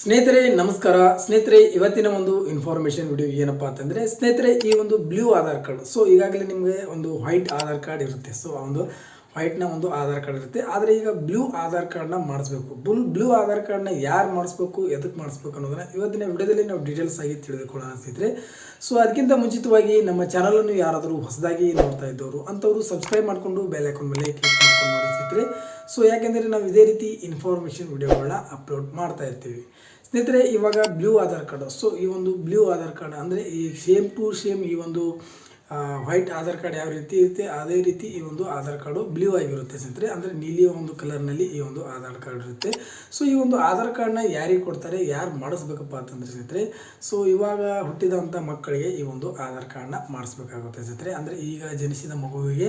ಸ್ನೇಹಿತರೆ, ನಮಸ್ಕಾರ. ಸ್ನೇಹಿತರೆ, ಇವತ್ತಿನ ಒಂದು ಇನ್ಫಾರ್ಮೇಷನ್ ವಿಡಿಯೋ ಏನಪ್ಪ ಅಂತಂದರೆ, ಸ್ನೇಹಿತರೆ, ಈ ಒಂದು ಬ್ಲೂ ಆಧಾರ್ ಕಾರ್ಡ್ ಸೊ ಈಗಾಗಲೇ ನಿಮಗೆ ಒಂದು ವೈಟ್ ಆಧಾರ್ ಕಾರ್ಡ್ ಇರುತ್ತೆ. ಸೊ ಆ ಒಂದು ವೈಟ್ನ ಒಂದು ಆಧಾರ್ ಕಾರ್ಡ್ ಇರುತ್ತೆ. ಆದರೆ ಈಗ ಬ್ಲೂ ಆಧಾರ್ ಕಾರ್ಡ್ನ ಮಾಡಿಸ್ಬೇಕು. ಬುಲ್ ಬ್ಲೂ ಆಧಾರ್ ಕಾರ್ಡ್ನ ಯಾರು ಮಾಡಿಸ್ಬೇಕು ಎದಕ್ಕೆ ಮಾಡಿಸ್ಬೇಕು ಅನ್ನೋದನ್ನ ಇವತ್ತಿನ ವಿಡಿಯೋದಲ್ಲಿ ನಾವು ಡೀಟೇಲ್ಸ್ ಆಗಿ ತಿಳಿದುಕೊಳ್ಳೋಣ ಸ್ನೇಹಿತರೆ. ಸೊ ಅದಕ್ಕಿಂತ ಮುಂಚಿತವಾಗಿ ನಮ್ಮ ಚಾನಲನ್ನು ಯಾರಾದರೂ ಹೊಸದಾಗಿ ನೋಡ್ತಾ ಇದ್ದವರು, ಅಂಥವರು ಸಬ್ಸ್ಕ್ರೈಬ್ ಮಾಡಿಕೊಂಡು ಬೆಲ್ ಐಕಾನ್ ಮೇಲೆ ಕ್ಲಿಕ್ ಮಾಡ್ಕೊಂಡು ನೋಡಿ ಸೊ ಯಾಕೆಂದರೆ ನಾವು ಇದೇ ರೀತಿ ಇನ್ಫಾರ್ಮೇಷನ್ ವಿಡಿಯೋಗಳನ್ನ ಅಪ್ಲೋಡ್ ಮಾಡ್ತಾ ಇರ್ತೀವಿ. ಸ್ನೇಹಿತರೆ, ಇವಾಗ ಬ್ಲೂ ಆಧಾರ್ ಕಾರ್ಡ್ ಸೊ ಈ ಒಂದು ಬ್ಲೂ ಆಧಾರ್ ಕಾರ್ಡ್ ಅಂದರೆ ಈ ಸೇಮ್ ಟು ಸೇಮ್ ಈ ಒಂದು ವೈಟ್ ಆಧಾರ್ ಕಾರ್ಡ್ ಯಾವ ರೀತಿ ಇರುತ್ತೆ, ಅದೇ ರೀತಿ ಈ ಒಂದು ಆಧಾರ್ ಕಾರ್ಡು ಬ್ಲೂ ಆಗಿರುತ್ತೆ ಸ್ನೇಹಿತರೆ. ಅಂದರೆ ನೀಲಿ ಒಂದು ಕಲರ್ನಲ್ಲಿ ಈ ಒಂದು ಆಧಾರ್ ಕಾರ್ಡ್ ಇರುತ್ತೆ. ಸೊ ಈ ಒಂದು ಆಧಾರ್ ಕಾರ್ಡ್ನ ಯಾರಿಗೆ ಕೊಡ್ತಾರೆ, ಯಾರು ಮಾಡಿಸ್ಬೇಕಪ್ಪ ಅಂತಂದ್ರೆ ಸ್ನೇಹಿತರೆ ಸೊ ಇವಾಗ ಹುಟ್ಟಿದಂಥ ಮಕ್ಕಳಿಗೆ ಈ ಒಂದು ಆಧಾರ್ ಕಾರ್ಡ್ನ ಮಾಡಿಸ್ಬೇಕಾಗುತ್ತೆ ಸ್ನೇಹಿತರೆ. ಅಂದರೆ ಈಗ ಜನಿಸಿದ ಮಗುವಿಗೆ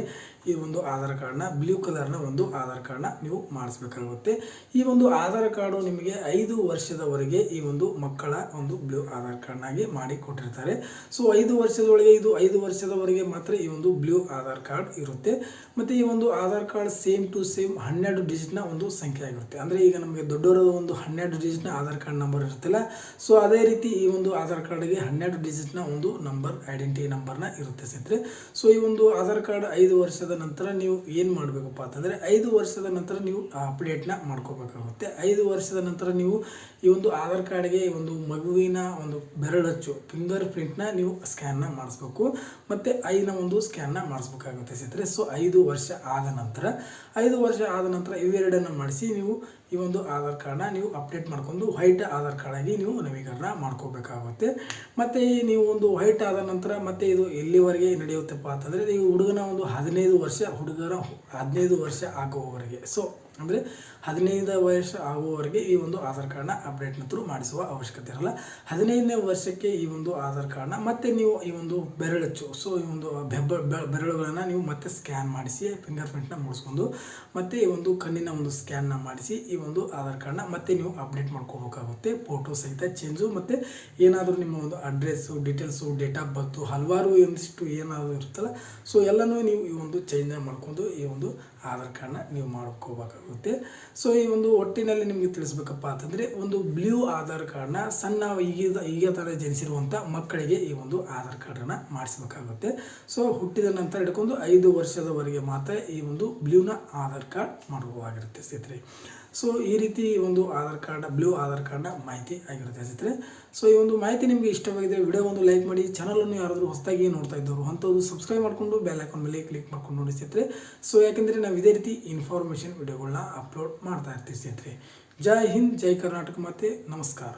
ಈ ಒಂದು ಆಧಾರ್ ಕಾರ್ಡ್ನ ಬ್ಲೂ ಕಲರ್ನ ಒಂದು ಆಧಾರ್ ಕಾರ್ಡ್ನ ನೀವು ಮಾಡಿಸ್ಬೇಕಾಗುತ್ತೆ. ಈ ಒಂದು ಆಧಾರ್ ಕಾರ್ಡು ನಿಮಗೆ ಐದು ವರ್ಷದವರೆಗೆ ಈ ಒಂದು ಮಕ್ಕಳ ಒಂದು ಬ್ಲೂ ಆಧಾರ್ ಕಾರ್ಡ್ನಾಗಿ ಮಾಡಿ ಕೊಟ್ಟಿರ್ತಾರೆ. ಸೊ ಐದು ವರ್ಷದೊಳಗೆ ಇದು ಐದು ವರ್ಷದವರೆಗೆ ಮಾತ್ರ ಈ ಒಂದು ಬ್ಲೂ ಆಧಾರ್ ಕಾರ್ಡ್ ಇರುತ್ತೆ. ಮತ್ತು ಈ ಒಂದು Aadhaar card same to same ಹನ್ನೆರಡು ಡಿಜಿಟ್ನ ಒಂದು ಸಂಖ್ಯೆ ಆಗಿರುತ್ತೆ. ಅಂದರೆ ಈಗ ನಮಗೆ ದೊಡ್ಡವರ ಒಂದು ಹನ್ನೆರಡು ಡಿಜಿಟ್ನ ಆಧಾರ್ ಕಾರ್ಡ್ ನಂಬರ್ ಇರುತ್ತಲ್ಲ, ಸೊ ಅದೇ ರೀತಿ ಈ ಒಂದು ಆಧಾರ್ ಕಾರ್ಡ್ಗೆ ಹನ್ನೆರಡು ಡಿಜಿಟ್ನ ಒಂದು ನಂಬರ್, ಐಡೆಂಟಿ ನಂಬರ್ನ ಇರುತ್ತೆ ಸ್ನೇಹಿತರೆ. ಸೊ ಈ ಒಂದು ಆಧಾರ್ ಕಾರ್ಡ್ ಐದು ವರ್ಷದ ನಂತರ ನೀವು ಏನು ಮಾಡಬೇಕಪ್ಪ ಅಂತಂದರೆ, ಐದು ವರ್ಷದ ನಂತರ ನೀವು ಅಪ್ಡೇಟ್ನ ಮಾಡ್ಕೋಬೇಕಾಗುತ್ತೆ. ಐದು ವರ್ಷದ ನಂತರ ನೀವು ಈ ಒಂದು ಆಧಾರ್ ಕಾರ್ಡ್ಗೆ ಒಂದು ಮಗುವಿನ ಒಂದು ಬೆರಳಚ್ಚು, ಫಿಂಗರ್ ಪ್ರಿಂಟ್ನ ನೀವು ಸ್ಕ್ಯಾನ್ನ ಮಾಡಿಸ್ಬೇಕು. ಮತ್ತು ಐನ ಒಂದು ಸ್ಕ್ಯಾನ್ನ ಮಾಡಿಸ್ಬೇಕಾಗುತ್ತೆ ಸ್ನೇಹಿತರೆ. ಸೊ ಐದು ವರ್ಷ ಆದ ನಂತರ, ಐದು ವರ್ಷ ಆದ ನಂತರ ಇವೆರಡನ್ನು ಮಾಡಿಸಿ ನೀವು ಈ ಒಂದು ಆಧಾರ್ ಕಾರ್ಡನ್ನ ನೀವು ಅಪ್ಡೇಟ್ ಮಾಡ್ಕೊಂಡು ವೈಟ್ ಆಧಾರ್ ಕಾರ್ಡಾಗಿ ನೀವು ನವೀಕರಣ ಮಾಡ್ಕೋಬೇಕಾಗುತ್ತೆ. ಮತ್ತು ನೀವು ಒಂದು ವೈಟ್ ಆದ ನಂತರ ಮತ್ತೆ ಇದು ಎಲ್ಲಿವರೆಗೆ ನಡೆಯುತ್ತಪ್ಪ ಅಂತಂದರೆ, ನೀವು ಹುಡುಗನ ಒಂದು ಹದಿನೈದು ವರ್ಷ, ಹುಡುಗರ ಹದಿನೈದು ವರ್ಷ ಆಗುವವರೆಗೆ. ಸೊ ಅಂದರೆ ಹದಿನೈದು ವರ್ಷ ಆಗುವವರೆಗೆ ಈ ಒಂದು ಆಧಾರ್ ಕಾರ್ಡ್ನ ಅಪ್ಡೇಟ್ನ ತ್ರೂ ಮಾಡಿಸುವ ಅವಶ್ಯಕತೆ ಇರಲ್ಲ. ಹದಿನೈದನೇ ವರ್ಷಕ್ಕೆ ಈ ಒಂದು ಆಧಾರ್ ಕಾರ್ಡ್ನ ಮತ್ತೆ ನೀವು ಈ ಒಂದು ಬೆರಳಚ್ಚು ಸೊ ಈ ಒಂದು ಬೆರಳುಗಳನ್ನು ನೀವು ಮತ್ತೆ ಸ್ಕ್ಯಾನ್ ಮಾಡಿಸಿ ಫಿಂಗರ್ ಪ್ರಿಂಟ್ನ ಮೂಡಿಸ್ಕೊಂಡು ಮತ್ತೆ ಈ ಒಂದು ಕಣ್ಣಿನ ಒಂದು ಸ್ಕ್ಯಾನ್ನ ಮಾಡಿಸಿ, ಈ ಒಂದು ಆಧಾರ್ ಕಾರ್ಡ್ನ ಮತ್ತೆ ನೀವು ಅಪ್ಡೇಟ್ ಮಾಡ್ಕೋಬೇಕಾಗುತ್ತೆ. ಫೋಟೋ ಸಹಿತ ಚೇಂಜು ಮತ್ತು ಏನಾದರೂ ನಿಮ್ಮ ಒಂದು address details date of birth ಹಲವಾರು ಒಂದಿಷ್ಟು ಏನಾದರೂ ಇರುತ್ತಲ್ಲ ಸೊ ಎಲ್ಲನೂ ನೀವು ಈ ಒಂದು ಚೇಂಜ್ ಮಾಡ್ಕೊಂಡು ಈ ಒಂದು ಆಧಾರ್ ಕಾರ್ಡ್ನ ನೀವು ಮಾಡ್ಕೋಬೇಕಾಗುತ್ತೆ. ಸೊ ಈ ಒಂದು ಒಟ್ಟಿನಲ್ಲಿ ನಿಮಗೆ ತಿಳಿಸ್ಬೇಕಪ್ಪ ಅಂತಂದರೆ, ಒಂದು ಬ್ಲೂ ಆಧಾರ್ ಕಾರ್ಡ್ನ ಸಣ್ಣ ಈಗ ಈಗ ಥರ ಜನಿಸಿರುವಂಥ ಮಕ್ಕಳಿಗೆ ಈ ಒಂದು ಆಧಾರ್ ಕಾರ್ಡನ್ನು ಮಾಡಿಸ್ಬೇಕಾಗುತ್ತೆ. ಸೊ ಹುಟ್ಟಿದ ನಂತರ ಹಿಡ್ಕೊಂಡು ಐದು ವರ್ಷದವರೆಗೆ ಮಾತ್ರ ಈ ಒಂದು ಬ್ಲೂನ ಆಧಾರ್ ಕಾರ್ಡ್ ಮಾಡುವಾಗಿರುತ್ತೆ ಸ್ನೇಹಿತರೆ. ಸೊ ಈ ರೀತಿ ಒಂದು ಆಧಾರ್ ಕಾರ್ಡ್ನ ಬ್ಲೂ ಆಧಾರ್ ಕಾರ್ಡ್ನ ಮಾಹಿತಿ ಆಗಿರುತ್ತೆ ಸ್ನೇಹಿತರೆ. ಸೊ ಈ ಒಂದು ಮಾಹಿತಿ ನಿಮಗೆ ಇಷ್ಟವಾಗಿದೆ ವಿಡಿಯೋ ಒಂದು ಲೈಕ್ ಮಾಡಿ ಚಾನಲನ್ನು ಯಾರಾದರೂ ಹೊಸದಾಗಿ ನೋಡ್ತಾ ಇದ್ದವರು ಅಂಥದ್ದು ಸಬ್ಸ್ಕ್ರೈಬ್ ಮಾಡಿಕೊಂಡು ಬೆಲ್ ಐಕಾನ್ ಮೇಲೆ ಕ್ಲಿಕ್ ಮಾಡ್ಕೊಂಡು ನೋಡಿ ಸ್ನೇಹಿತರೆ. ಸೊ ಯಾಕೆಂದರೆ ನಾವು ಇದೇ ರೀತಿ ಇನ್ಫಾರ್ಮೇಷನ್ ವಿಡಿಯೋಗಳನ್ನ ಅಪ್ಲೋಡ್ ಮಾಡ್ತಾ ಇರ್ತೀವಿ ಸ್ನೇಹಿತರೆ. ಜೈ ಹಿಂದ್, ಜೈ ಕರ್ನಾಟಕ ಮತ್ತು ನಮಸ್ಕಾರ.